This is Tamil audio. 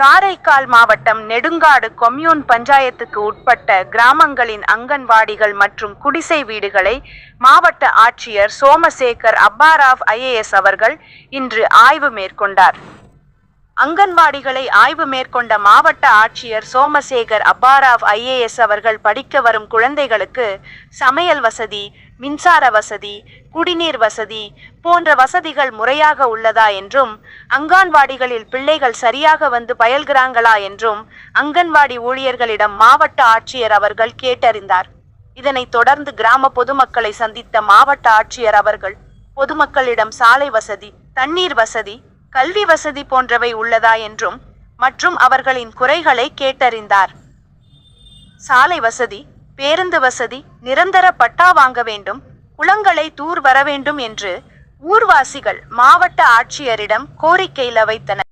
காரைக்கால் மாவட்டம் நெடுங்காடு கொம்யூன் பஞ்சாயத்துக்கு உட்பட்ட கிராமங்களின் அங்கன்வாடிகள் மற்றும் குடிசை வீடுகளை மாவட்ட ஆட்சியர் சோமசேகர் அப்பாராவ் ஐஏஎஸ் அவர்கள் இன்று ஆய்வு மேற்கொண்டார். அங்கன்வாடிகளை ஆய்வு மேற்கொண்ட மாவட்ட ஆட்சியர் சோமசேகர் அப்பாராவ் ஐஏஎஸ் அவர்கள் படிக்க வரும் குழந்தைகளுக்கு சமையல் வசதி மின்சார வசதி குடிநீர் வசதி போன்ற வசதிகள் முறையாக உள்ளதா என்றும் அங்கன்வாடிகளில் பிள்ளைகள் சரியாக வந்து பயில்கிறாங்களா என்றும் அங்கன்வாடி ஊழியர்களிடம் மாவட்ட ஆட்சியர் அவர்கள் கேட்டறிந்தார். இதனைத் தொடர்ந்து கிராம பொதுமக்களை சந்தித்த மாவட்ட ஆட்சியர் அவர்கள் பொதுமக்களிடம் சாலை வசதி தண்ணீர் வசதி கல்வி வசதி போன்றவை உள்ளதா என்றும் மற்றும் அவர்களின் குறைகளை கேட்டறிந்தார். சாலை வசதி பேருந்து வசதி நிரந்தர பட்டா வாங்க வேண்டும் குளங்களை தூர் வர வேண்டும் என்று ஊர்வாசிகள் மாவட்ட ஆட்சியரிடம் கோரிக்கையில் வைத்தனர்.